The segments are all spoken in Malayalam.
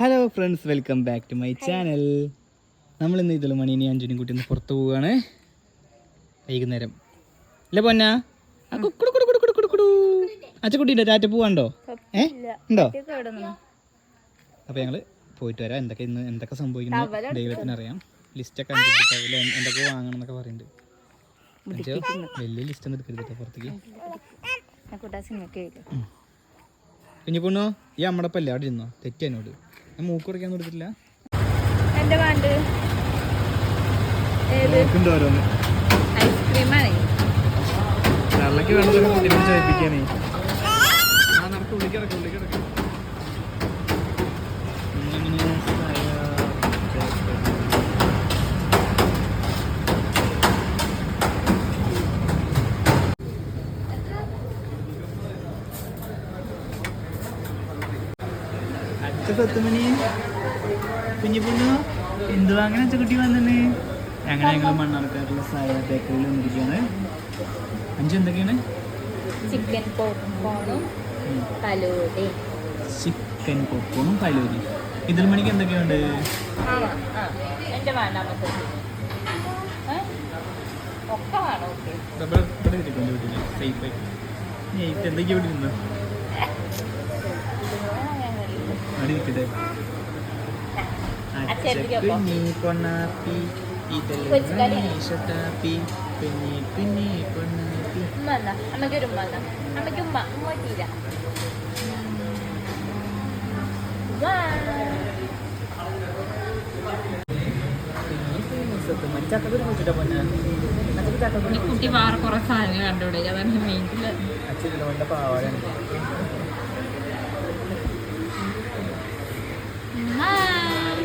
Hello friends welcome back to my channel നമ്മൾ ഇന്ന് ഇതിൽ മണി ഇനി അഞ്ചിനും കൂട്ടി ഒന്ന് പുറത്ത് പോവുകയാണ് വൈകുന്നേരം. ഇല്ല പൊന്ന? അച്ചക്കുട്ടിന്റെ ടാറ്റ പോവാണ്ടോ? ഏ? ഉണ്ടോ? അപ്പോൾ ഞങ്ങൾ പോയിട്ട് വരാം. എന്തൊക്കെ ഇന്ന് എന്തൊക്കെ സംഭവിക്കുന്നു? ദൈവത്തിന് അറിയാം. ലിസ്റ്റൊക്കെ അനുസരിച്ചിട്ടാവില്ല എന്തൊക്കെ വാങ്ങണം എന്നൊക്കെ പറയുന്നുണ്ട് വലിയ ലിസ്റ്റ് ഒന്നും എടുക്കരുത് പുറത്തേക്ക്. കുഞ്ഞു പൊണ്ണോ ഈ അമ്മടപ്പല്ലേ അവിടെ ഇരുന്നോ? തെറ്റി എന്നോട്. ഞാൻ മൂക്ക് കുറയ്ക്കാൻ കൊടുത്തിട്ടില്ല. എന്റെ പാണ്ട് ഐസ്ക്രീമാണ്. വെള്ളക്ക് ചോദിപ്പിക്കാനേ ആ നമുക്ക് ഉള്ളിക്ക് അച്ഛ പത്തുമണി കുഞ്ഞു പൊന്നു എന്ത് വാങ്ങാൻ അച്ഛ കുട്ടി വന്നെ അങ്ങനെ ഞങ്ങൾ മണ്ണാർക്കാട്ടുള്ള സായ ബേക്കറിയിൽ വന്നിരിക്കുകയാണ് അഞ്ചു എന്തൊക്കെയാണ്? ചിക്കൻ പോപ്കോണും കലൂടി ചിക്കൻ പോപ്കോണും പലൂരി. ഇതിൽ മണിക്ക് എന്തൊക്കെയുണ്ട്? എന്തൊക്കെയാണ് ഇവിടെ അവിടെ ഇരിക്കട്ടെ അച്ചടിക്ക് അച്ചക്ക് അപ്പൊ. നീ പൊണ്ണാപ്പി ഇതെല്ലാം കൊച്ചുകളി. നീ പിന്നെ പിന്നെ ഉമ്മ എന്നാ? അമ്മയ്ക്ക് ഉമ്മ ഉമ്മ. പൊന്നാ കുട്ടി വേറെ കുറെ സാധനങ്ങൾ കണ്ടുപിടി അതാണ് മെയിനിൽ അച്ഛൻ കൊണ്ട്. പാവാടാണ്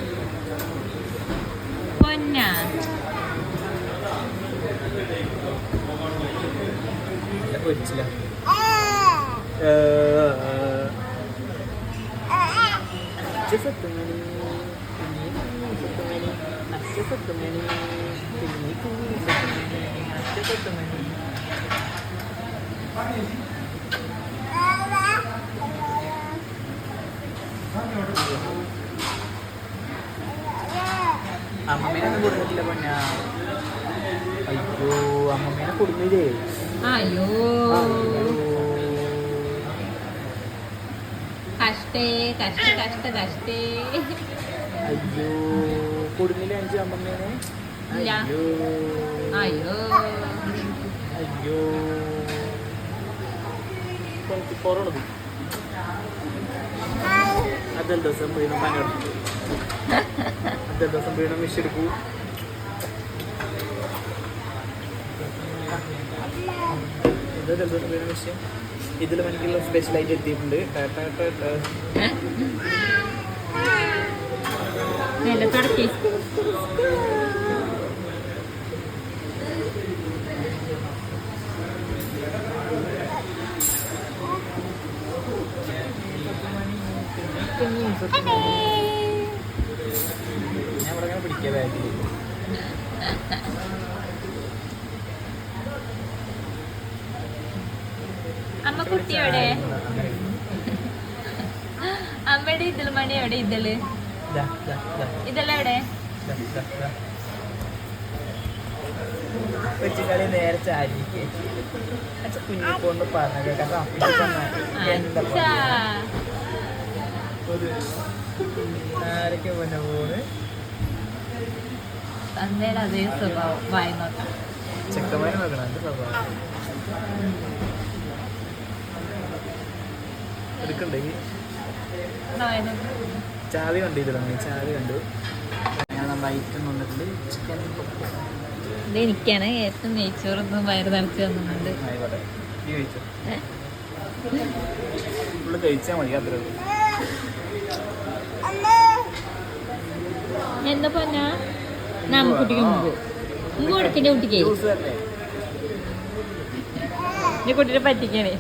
പൊന്ന നല്ല പൊരിച്ചില്ല അമ്മമ്മേനൊന്നും കൊടുത്തിട്ടില്ല പൊന്ന. അയ്യോ അമ്മമ്മേനെ കൊടുന്നില്ലേ? അയ്യോ. കഷ്ടേ കഷ്ട കഷ്ട കഷ്ടേ. അയ്യോ കൊടുന്നില്ല അഞ്ചു അമ്മമ്മേനെ? അയ്യോ. അയ്യോ. അയ്യോ. കുറവുള്ളത്. അതെൽ ദിവസം വീണു ദിവസം എടുക്കൂ വീണ്ടും മിഷ് ഇതിൽ എനിക്കുള്ള സ്പെഷ്യലായിട്ട് എത്തിയിട്ടുണ്ട്. ടാ, ടാ, ടാ, ടാ. നല്ല തുടക്കി ഞാൻ ബാഗിൽ അമ്മ കുട്ടി എവിടെ? അമ്മയുടെ ഇതിൽ മണി എവിടെ ഇതിൽ. ഇതെല്ലാം എവിടെ? കൊച്ചുകളി നേരെ ചാരിക്ക് കൊണ്ട് കാരണം എന്താ ആരൊക്കെ പിന്നെ പോണ് തന്തയുടെ അതേ സ്വഭാവം വായി നോക്കാം ചെക്കന്മാരെ നോക്കണം എന്റെ സ്വഭാവം എടുക്കണ്ടെങ്കിൽ വായി നോക്കാം ചാവി കണ്ടു? വന്നിട്ടുണ്ട് ചിക്കൻ ഇത് എനിക്കാണ് ഏറ്റവും നെയ്ച്ചോറൊന്നും വയറ് നിറച്ച് തന്നിട്ടുണ്ട്. കഴിച്ചാൽ മതി അത്രേ എന്താ പൊന്ന? നമ്മ കുട്ടിക്ക്. മുമ്പ് മുമ്പ് കൊടുക്കണ്ടേ കുട്ടിക്ക് എന്റെ കുട്ടിയെ പറ്റിക്കണേ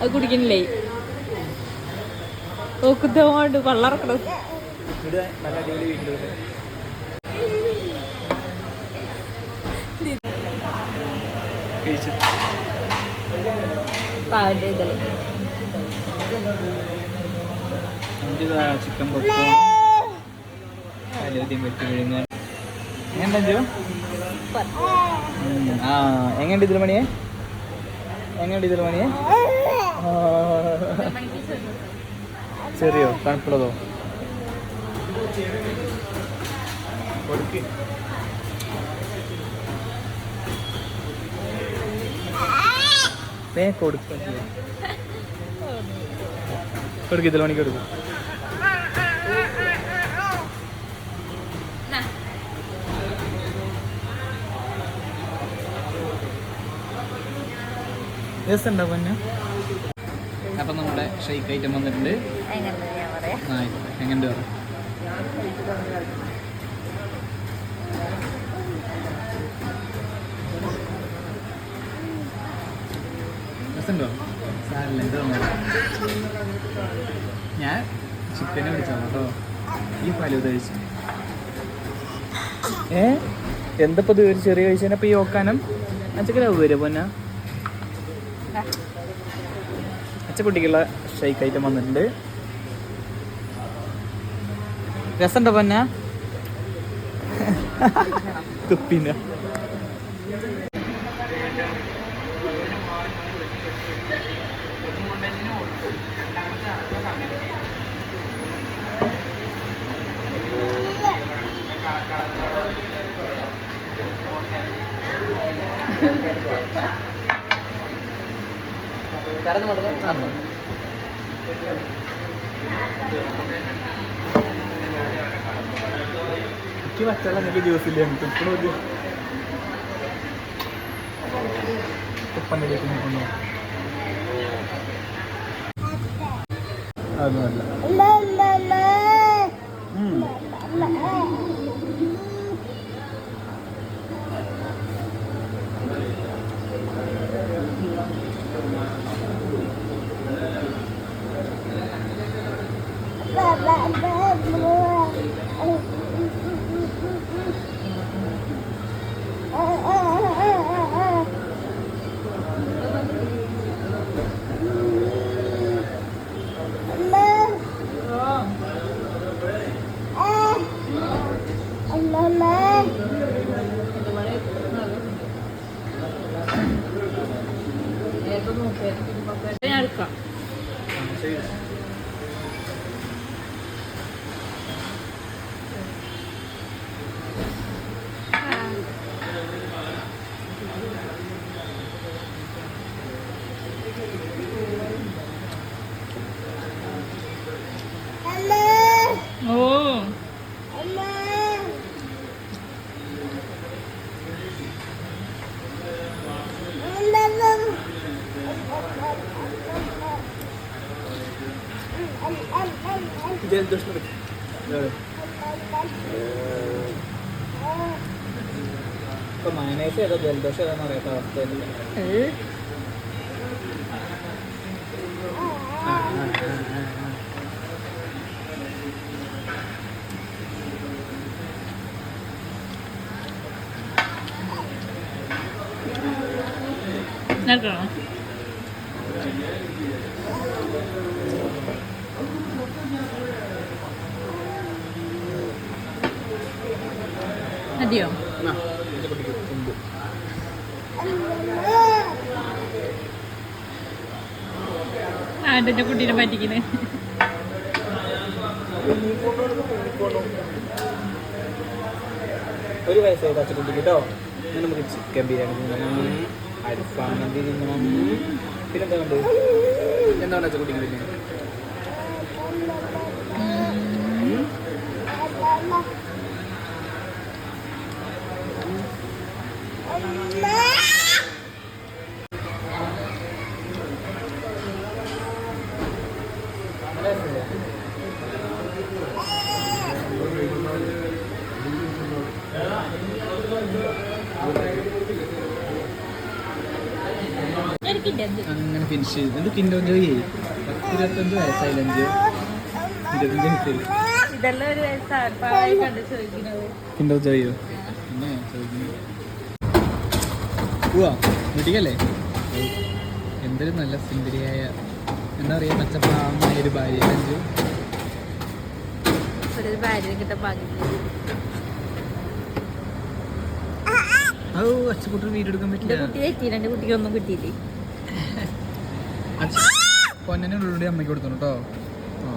അത് കുടിക്കണില്ലേ? ഓക്കുത്തോണ്ട് വെള്ളറക്കണം ഇവിടെ നല്ല അടിപൊളി വീട്ടിൽ കഴിച്ചു പാവിന്റെ ഇതിൽ ചിക്കൻ പൊക്കോ? കല്ലുദ്യം വെട്ടി വിഴുങ്ങാൻ എങ്ങനെയുണ്ട് അഞ്ചു ആ എങ്ങനെയുണ്ട് ഇതിൽ മണിയെ? എങ്ങനെയുണ്ട് ഇതിൽ മണിയെ. ചെറിയോ? തണുപ്പുള്ളതോ? കൊടുക്കും. കൊടുക്ക. കൊടുക്ക് ഇതിൽ മണിക്ക് കൊടുക്കും. രസമുണ്ടോ പൊന്നു അപ്പം നമ്മുടെ ഷെയ്ക്ക് ഐറ്റം വന്നിട്ടുണ്ട്. പറയാം എങ്ങനെയുണ്ട് രസമുണ്ടോ? സാറില്ല എന്ത് ഞാൻ ചിക്കനെ പിടിച്ചോ കേട്ടോ. ഈ ഫലൂത കഴിച്ചു. ഏ? എന്തപ്പോ ഇത് ഒരു ചെറിയ കഴിച്ചതിനപ്പോ ഈ ഓക്കാനം? അച്ചക്കലാവ് വരും പൊന്ന? അച്ചക്കുട്ടിക്കുള്ള ഷേക്ക് ഐറ്റം വന്നിട്ടുണ്ട്. രസമുണ്ടോ പൊന്ന? തുപ്പിന എനിക്ക് പറ്റുള്ള എനിക്ക് ജ്യൂസ് ഇല്ല? എനിക്ക് ഇപ്പോഴും ഒരു ഉപ്പന്റെ അതൊന്നുമല്ല ആ, ഇതാ. ഇപ്പൊ മയനൈസ് ഏതോ ജലദോഷം ഏതാന്ന് അറിയാത്ത മതിയോ? എന്നാ, ഇത് കുടിക്ക്, ഉണ്ട്. ആ എന്റെ കുട്ടീനെ പറ്റിക്കുന്നത് ഒരു വയസ്സായി പച്ചക്കുട്ടിക്ക് കേട്ടോ ഇനി നമുക്ക് ചിക്കൻ ബിരിയാണി തിന്നണം അൽഫാം മന്തി തിന്നണം. പിന്നെന്താ ഉണ്ട് എന്താണ് പച്ചക്കുട്ടിക്ക് പിന്നെ അങ്ങനെ ഫിനിഷ് ചെയ്തു. എന്ത് കിൻഡോ ജോയി പത്ത് ഇരുപത്തഞ്ച് വയസ്സായില്ല അഞ്ച് ഇരുപത്തഞ്ച് വയസ്സായി കിൻഡോ ജോയോ പിന്നെ ചോദിക്കുന്നു വീട്ടിക്കല്ലേ എന്തൊരു നല്ല സുന്ദരിയായ എന്താ പറയുക പച്ചപ്പാമായ ഒരു ഭാര്യ അഞ്ചു അച്ഛക്കുട്ടി വീഡിയോ എടുക്കാൻ പറ്റില്ല. കിട്ടിയില്ലേ? പൊന്നെ ഉള്ളിലൂടെ അമ്മയ്ക്ക് കൊടുത്തു കേട്ടോ ആ.